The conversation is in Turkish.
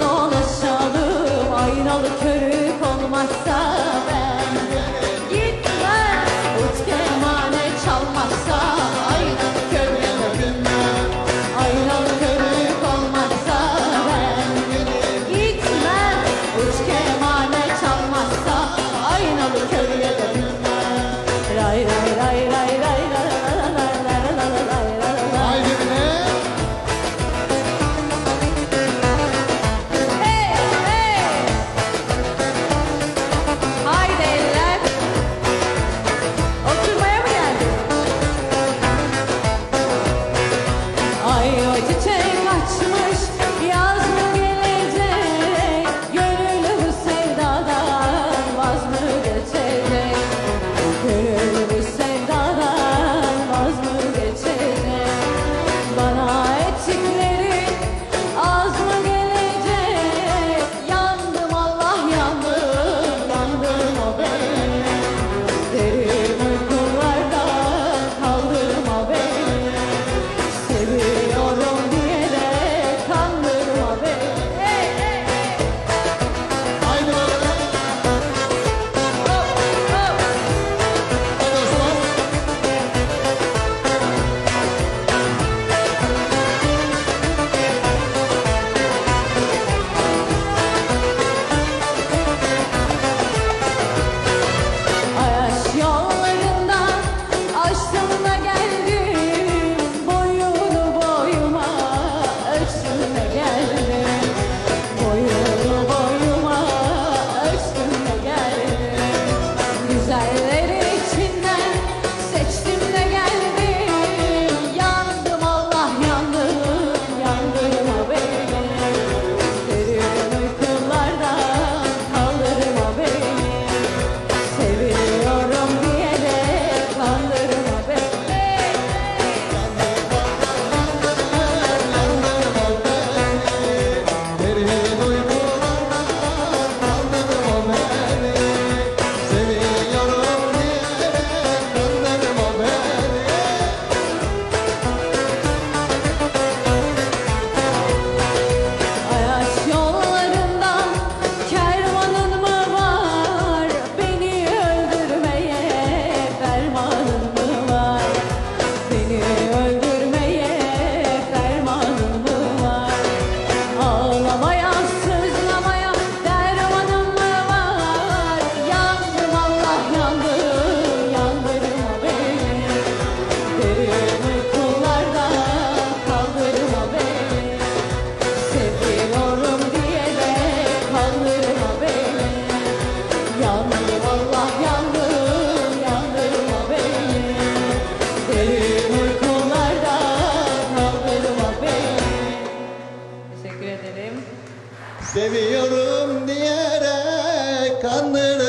dolaşalım Aynalı körük olmazsa 来 yandım yandım yandırma Derin uykularda kaldırma beni. Teşekkür Seviyorum diyerek kandırır